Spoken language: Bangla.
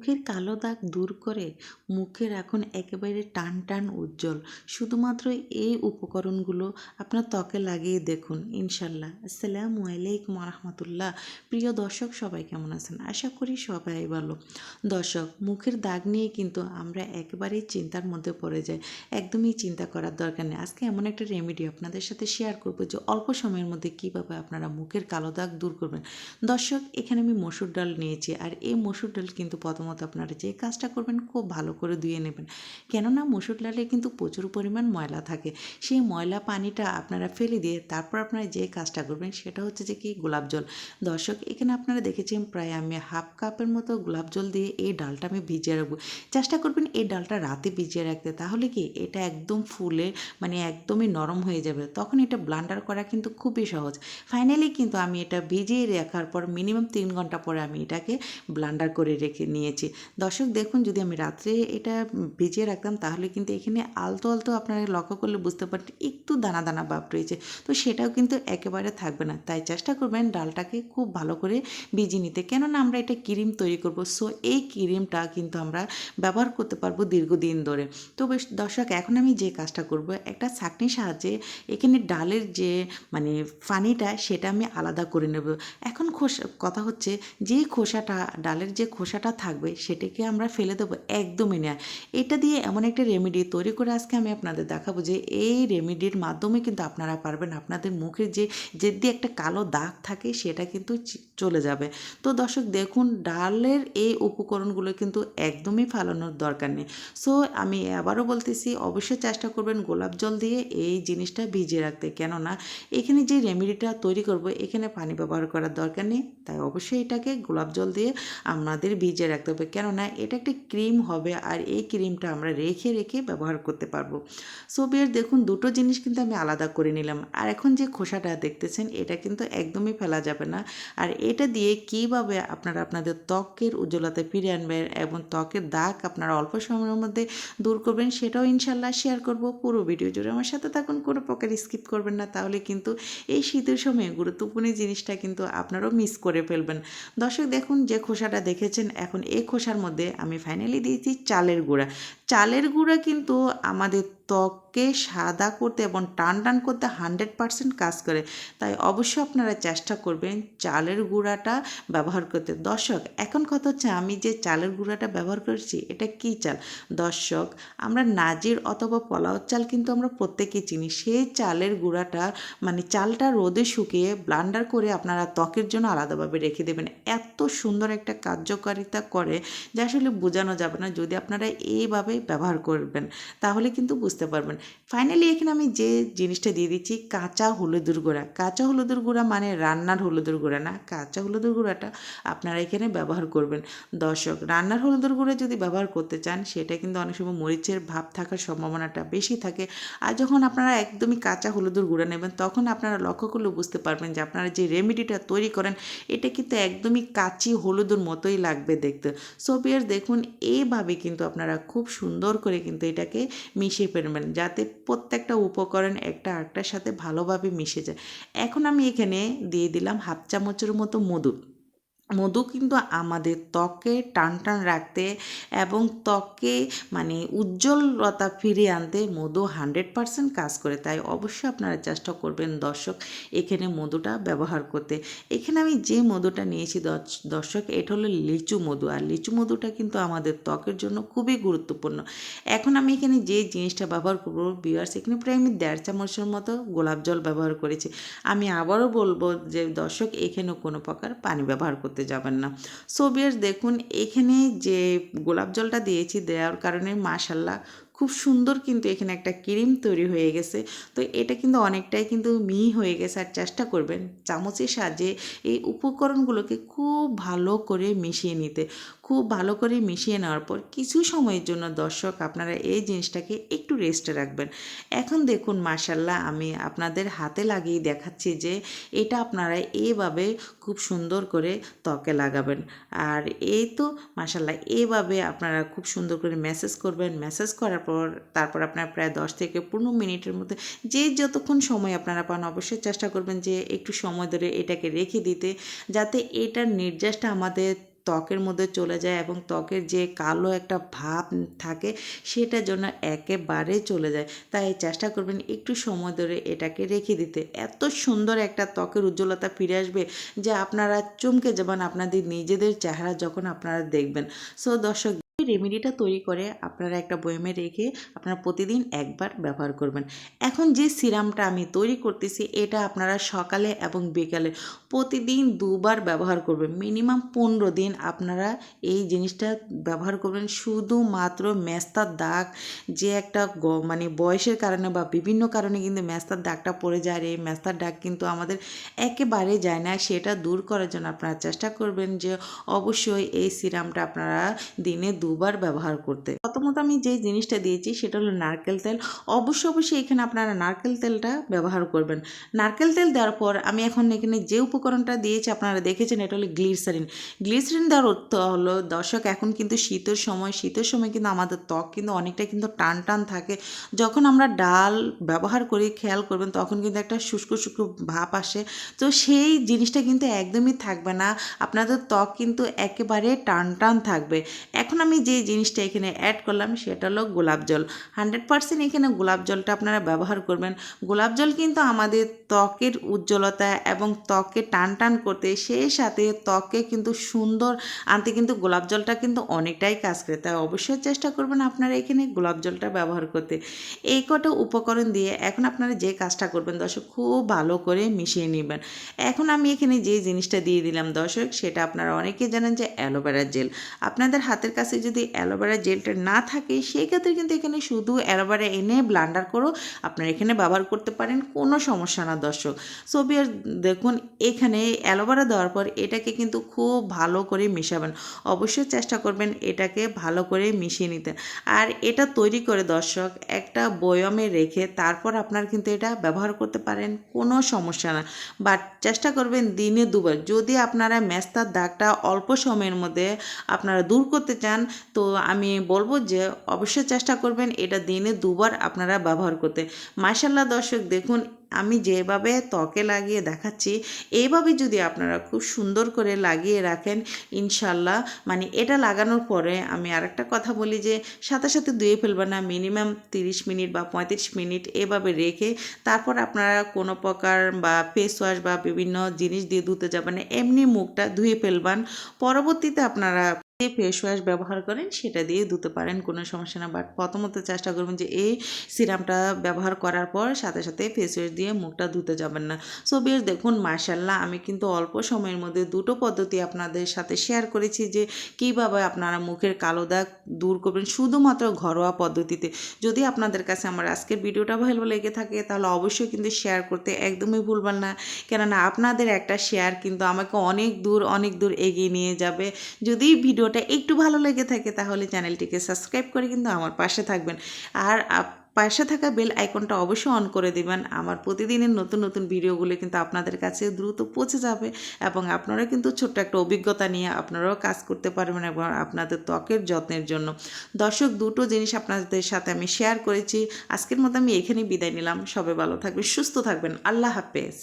মুখের কালো দাগ দূর করে মুখের এখন একেবারে টান টান উজ্জ্বল। শুধুমাত্র এই উপকরণগুলো আপনার ত্বকে লাগিয়ে দেখুন, ইনশাল্লাহ। আসসালামু আলাইকুম রহমতুল্লাহ প্রিয় দর্শক, সবাই কেমন আছেন? আশা করি সবাই ভালো। দর্শক, মুখের দাগ নিয়ে কিন্তু আমরা একেবারেই চিন্তার মধ্যে পড়ে যাই। একদমই চিন্তা করার দরকার নেই। আজকে এমন একটা রেমেডি আপনাদের সাথে শেয়ার করব যে, অল্প সময়ের মধ্যে কীভাবে আপনারা মুখের কালো দাগ দূর করবেন। দর্শক, এখানে আমি মসুর ডাল নিয়েছি। আর এই মসুর ডাল কিন্তু প্রথমত আপনারা যে কাজটা করবেন খুব ভালো করে ধুয়ে নেবেন। কেননা মুসুর ডালে কিন্তু প্রচুর পরিমাণ ময়লা থাকে। সেই ময়লা পানিটা আপনারা ফেলে দিয়ে তারপর আপনারা যে কাজটা করবেন সেটা হচ্ছে যে কি গোলাপ জল। দর্শক, এখানে আপনারা দেখেছেন প্রায় আমি হাফ কাপের মতো গোলাপ জল দিয়ে এই ডালটা আমি ভিজিয়ে রাখব। চেষ্টা করবেন এই ডালটা রাতে ভিজিয়ে রাখতে। তাহলে কি এটা একদম ফুলে মানে একদমই নরম হয়ে যাবে। তখন এটা ব্লান্ডার করা কিন্তু খুবই সহজ। ফাইনালি কিন্তু আমি এটা ভিজিয়ে রাখার পর মিনিমাম তিন ঘণ্টা পরে আমি এটাকে ব্লান্ডার করে রেখে নিয়েছি। দর্শক, দেখুন, যদি আমি রাত্রে এটা ভিজিয়ে রাখতাম, তাহলে কিন্তু এখানে আলতো আলতো আপনারা লক্ষ্য করলে বুঝতে পারতেন, একটু দানা দানা ভাব রয়েছে। তো সেটাও কিন্তু একেবারে থাকবে না। তাই চেষ্টা করবেন ডালটাকে খুব ভালো করে ভিজিয়ে নিতে। কেননা আমরা এটা ক্রিম তৈরি করব, সো এই ক্রিমটা কিন্তু আমরা ব্যবহার করতে পারব দীর্ঘদিন ধরে। তো বেশ, দর্শক, এখন আমি যে কাজটা করব, একটা ছাঁকনির সাহায্যে এখানে ডালের যে মানে পানিটা সেটা আমি আলাদা করে নেব। এখন খোসা, কথা হচ্ছে যে খোসাটা, ডালের যে খোসাটা থাকবে সেটাকে আমরা ফেলে দেবো একদমই না। এটা দিয়ে এমন একটা রেমেডি তৈরি করে আজকে আমি আপনাদের দেখাবো যে এই রেমেডির মাধ্যমে কিন্তু আপনারা পারবেন আপনাদের মুখের যে যে দিয়ে একটা কালো দাগ থাকে সেটা কিন্তু চলে যাবে। তো দর্শক দেখুন, ডালের এই উপকরণগুলো কিন্তু একদমই ফালানোর দরকার নেই। সো আমি আবারও বলতেছি, অবশ্যই চেষ্টা করবেন গোলাপ জল দিয়ে এই জিনিসটা ভিজিয়ে রাখতে। কেননা, এখানে যে রেমেডিটা তৈরি করব, এখানে পানি ব্যবহার করার দরকার নেই। তাই অবশ্যই এটাকে গোলাপ জল দিয়ে আমাদের ভিজিয়ে রাখতে হবে। কেননা এটা একটা ক্রিম হবে আর এই ক্রিমটা আমরা রেখে রেখে ব্যবহার করতে পারব। সো বিয়ার দেখুন, দুটো জিনিস কিন্তু আমি আলাদা করে নিলাম। আর এখন যে খোসাটা দেখতেছেন, এটা কিন্তু একদমই ফেলা যাবে না। আর এটা দিয়ে কীভাবে আপনারা আপনাদের ত্বকের উজ্জ্বলতা ফিরে আনবেন এবং ত্বকের দাগ আপনারা অল্প সময়ের মধ্যে দূর করবেন, সেটাও ইনশাল্লাহ শেয়ার করব। পুরো ভিডিও জুড়ে আমার সাথে থাকুন, কোনো প্রকার স্কিপ করবেন না। তাহলে কিন্তু এই শীতের সময়ে গুরুত্বপূর্ণ জিনিসটা কিন্তু আপনারাও মিস করে ফেলবেন। দর্শক দেখুন, যে খোসাটা দেখেছেন, এখন এই খোসার মধ্যে আমি ফাইনালি দিয়েছি চালের গুঁড়া। চালের গুঁড়া কিন্তু আমাদের ত্বককে সাদা করতে এবং টান টান করতে হান্ড্রেড পারসেন্ট কাজ করে। তাই অবশ্যই আপনারা চেষ্টা করবেন চালের গুঁড়াটা ব্যবহার করতে। দর্শক, এখন কথা হচ্ছে আমি যে চালের গুঁড়াটা ব্যবহার করছি, এটা কী চাল? দর্শক, আমরা নাজির অথবা পোলাও চাল কিন্তু আমরা প্রত্যেকেই চিনি। সেই চালের গুঁড়াটা মানে চালটা রোদে শুকিয়ে ব্লান্ডার করে আপনারা ত্বকের জন্য আলাদাভাবে রেখে দেবেন। এত সুন্দর একটা কার্যকারিতা করে যে আসলে বোঝানো যাবে না যদি আপনারা এইভাবে ব্যবহার করবেন। তাহলে কিন্তু বুঝতে পারবেন। ফাইনালি এখানে আমি যে জিনিসটা দিয়ে দিচ্ছি, কাঁচা হলুদের গুঁড়া। কাঁচা হলুদের গুঁড়া মানে রান্নার হলুদের গুঁড়া না। কাঁচা হলুদের গুঁড়াটা আপনারা এখানে ব্যবহার করবেন। দর্শক, রান্নার হলুদের গুঁড়া যদি ব্যবহার করতে চান, সেটা কিন্তু অনেক সময় মরিচের ভাব থাকার সম্ভাবনাটা বেশি থাকে। আর যখন আপনারা একদমই কাঁচা হলুদের গুঁড়া নেবেন, তখন আপনারা লক্ষ্য করলে বুঝতে পারবেন যে আপনারা যে রেমেডিটা তৈরি করেন, এটা কিন্তু একদমই কাঁচি হলুদের মতোই লাগবে দেখতে। সো দেখুন এইভাবে কিন্তু আপনারা খুব সুন্দর করে কিন্তু এটাকে মিশিয়ে ফেলবেন যাতে প্রত্যেকটা উপকরণ একটা আরেকটার সাথে ভালোভাবে মিশে যায়। এখন আমি এখানে দিয়ে দিলাম হাফ চামচের মতো মধু। মধু কিন্তু আমাদের ত্বকে টান টান রাখতে এবং ত্বকে মানে উজ্জ্বলতা ফিরিয়ে আনতে মধু হান্ড্রেড পারসেন্ট কাজ করে। তাই অবশ্যই আপনারা চেষ্টা করবেন দর্শক এখানে মধুটা ব্যবহার করতে। এখানে আমি যে মধুটা নিয়েছি দর্শ- দর্শক এটা হলো লিচু মধু। আর লিচু মধুটা কিন্তু আমাদের ত্বকের জন্য খুবই গুরুত্বপূর্ণ। এখন আমি এখানে যে জিনিসটা ব্যবহার করব বিয়ার্স এখানে প্রায় আমি দেড় চামচের মতো গোলাপ জল ব্যবহার করেছি। আমি আবারও বলব যে দর্শক এখানেও কোনো প্রকার পানি ব্যবহার করতে যাবেন না। সো বিয়ার্স, দেখুন, এখানে যে গোলাপ জলটা দিয়েছি দেওয়ার কারণে মাশাল্লাহ খুব সুন্দর কিন্তু এখানে একটা ক্রিম তৈরি হয়ে গেছে। তো এটা কিন্তু অনেকটাই কিন্তু মিহি হয়ে গেছে আর চেষ্টা করবেন চামচের সাহায্যে এই উপকরণগুলোকে খুব ভালো করে মিশিয়ে নিতে। খুব ভালো করে মিশিয়ে নেওয়ার পর কিছু সময়ের জন্য দর্শক আপনারা এই জিনিসটাকে একটু রেস্টে রাখবেন। এখন দেখুন মাশাল্লাহ আমি আপনাদের হাতে লাগিয়ে দেখাচ্ছি যে এটা আপনারা এইভাবে খুব সুন্দর করে ত্বকে লাগাবেন। আর এই তো মাশাল্লাহ এইভাবে আপনারা খুব সুন্দর করে মেসেজ করবেন। মেসেজ করার পর, তারপর আপনারা প্রায় দশ থেকে পনেরো মিনিটের মধ্যে যে যতক্ষণ সময় আপনারা পান, অবশ্যই চেষ্টা করবেন যে একটু সময় ধরে এটাকে রেখে দিতে, যাতে এটার নির্যাসটা আমাদের ত্বকের মধ্যে চলে যায় এবং ত্বকের যে কালো একটা ভাব থাকে সেটার জন্য একেবারে চলে যায়। তাই চেষ্টা করবেন একটু সময় ধরে এটাকে রেখে দিতে। এত সুন্দর একটা ত্বকের উজ্জ্বলতা ফিরে আসবে যে আপনারা চমকে যাবেন, আপনাদের নিজেদের চেহারা যখন আপনারা দেখবেন। সো দর্শক রেমেডিটা তৈরি করে আপনারা একটা বয়মে রেখে আপনারা প্রতিদিন একবার ব্যবহার করবেন। এখন যে সিরামটা আমি তৈরি করতেছি, এটা আপনারা সকালে এবং বিকালে প্রতিদিন দুবার ব্যবহার করবেন। মিনিমাম পনেরো দিন আপনারা এই জিনিসটা ব্যবহার করবেন। শুধুমাত্র মেস্তার দাগ যে একটা মানে বয়সের কারণে বা বিভিন্ন কারণে কিন্তু মেস্তার দাগটা পড়ে যায় এই মেস্তার দাগ কিন্তু আমাদের একেবারে যায় না। সেটা দূর করার জন্য আপনারা চেষ্টা করবেন যে অবশ্যই এই সিরামটা আপনারা দিনে দুবার ব্যবহার করতে। প্রথমত আমি যে জিনিসটা দিয়েছি সেটা হলো নারকেল তেল। অবশ্যই অবশ্যই এখানে আপনারা নারকেল তেলটা ব্যবহার করবেন। নারকেল তেল দেওয়ার পর আমি এখন এখানে যে উপকরণটা দিয়েছি আপনারা দেখেছেন, এটা হলো গ্লিসারিন। গ্লিসারিন দেওয়ার অর্থ হলো, দর্শক, এখন কিন্তু শীতের সময় শীতের সময় কিন্তু আমাদের ত্বক কিন্তু অনেকটা কিন্তু টান টান থাকে। যখন আমরা ডাল ব্যবহার করি, খেয়াল করবেন, তখন কিন্তু একটা শুষ্ক শুষ্ক ভাব আসে। তো সেই জিনিসটা কিন্তু একদমই থাকবে না। আপনাদের ত্বক কিন্তু একেবারে টান টান থাকবে। এখন আমি যে জিনিসটা এখানে অ্যাড করলাম সেটা হলো গোলাপ জল। হান্ড্রেড পার্সেন্ট এখানে গোলাপ জলটা আপনারা ব্যবহার করবেন। গোলাপ জল কিন্তু আমাদের ত্বকের উজ্জ্বলতা এবং ত্বককে টান টান করতে, সেই সাথে ত্বককে কিন্তু সুন্দর আনতে কিন্তু গোলাপ জলটা কিন্তু অনেকটাই কাজ করে। তাই অবশ্যই চেষ্টা করবেন আপনারা এখানে গোলাপ জলটা ব্যবহার করতে। এই কটা উপকরণ দিয়ে এখন আপনারা যে কাজটা করবেন দর্শক, খুব ভালো করে মিশিয়ে নেবেন। এখন আমি এখানে যে জিনিসটা দিয়ে দিলাম দর্শক, সেটা আপনারা অনেকে জানেন যে অ্যালোভেরা জেল। আপনাদের হাতের কাছে যদি অ্যালোভেরা জেলটা না থাকে, সেই ক্ষেত্রে কিন্তু এখানে শুধু অ্যালোভেরা এনে ব্লান্ডার করেও আপনারা এখানে ব্যবহার করতে পারেন, কোনো সমস্যা না দর্শক। সো বিয়ার দেখুন, এখানে অ্যালোভেরা দেওয়ার পর এটাকে কিন্তু খুব ভালো করে মেশাবেন। অবশ্যই চেষ্টা করবেন এটাকে ভালো করে মিশিয়ে নিতে। আর এটা তৈরি করে দর্শক, একটা বয়মে রেখে তারপর আপনার কিন্তু এটা ব্যবহার করতে পারেন, কোনো সমস্যা না। বাট চেষ্টা করবেন দিনে দুবার। যদি আপনারা মেস্তার দাগটা অল্প সময়ের মধ্যে আপনারা দূর করতে চান তো আমি বলব যে অবশ্যই চেষ্টা করবেন এটা দিনে দুবার আপনারা ব্যবহার করতে। মার্শাল্লাহ দর্শক, দেখুন আমি যেভাবে ত্বকে লাগিয়ে দেখাচ্ছি, এইভাবে যদি আপনারা খুব সুন্দর করে লাগিয়ে রাখেন ইনশাল্লাহ মানে এটা লাগানোর পরে আমি আরেকটা কথা বলি যে সাথে সাথে ধুয়ে ফেলবেন না, মিনিমাম তিরিশ মিনিট বা পঁয়ত্রিশ মিনিট এভাবে রেখে তারপর আপনারা কোনো প্রকার বা ফেস ওয়াশ বা বিভিন্ন জিনিস দিয়ে ধুতে যাবেন এমনি মুখটা ধুয়ে ফেলবেন। পরবর্তীতে আপনারা যে ফেস ওয়াশ ব্যবহার করেন, সেটা দিয়ে ধুতে পারেন, কোনো সমস্যা না। বাট প্রথমত চেষ্টা করবেন যে এই সিরামটা ব্যবহার করার পর সাথে সাথে ফেস ওয়াশ দিয়ে মুখটা ধুতে যাবেন না। সো বেশ দেখুন মার্শাল্লাহ আমি কিন্তু অল্প সময়ের মধ্যে দুটো পদ্ধতি আপনাদের সাথে শেয়ার করেছি যে কীভাবে আপনারা মুখের কালো দাগ দূর করবেন, শুধুমাত্র ঘরোয়া পদ্ধতিতে। যদি আপনাদের কাছে আমার আজকের ভিডিওটা ভালো লেগে থাকে, তাহলে অবশ্যই কিন্তু শেয়ার করতে একদমই ভুলবেন না। কেননা আপনাদের একটা শেয়ার কিন্তু আমাকে অনেক দূর অনেক দূর এগিয়ে নিয়ে যাবে। যদি ভিডিওটা একটু ভালো লেগে থাকে তাহলে চ্যানেলটিকে সাবস্ক্রাইব করে কিন্তু আমার পাশে থাকবেন। আর পাশে থাকা বেল আইকনটা অবশ্যই অন করে দিবেন। আমার প্রতিদিনের নতুন নতুন ভিডিওগুলো কিন্তু আপনাদের কাছে দ্রুত পৌঁছে যাবে এবং আপনারা কিন্তু ছোট্ট একটা অভিজ্ঞতা নিয়ে আপনারাও কাজ করতে পারবেন এবং আপনাদের ত্বকের যত্নের জন্য। দর্শক, দুটো জিনিস আপনাদের সাথে আমি শেয়ার করেছি। আজকের মতো আমি এখানেই বিদায় নিলাম। সবাই ভালো থাকবেন, সুস্থ থাকবেন। আল্লাহ হাফেজ।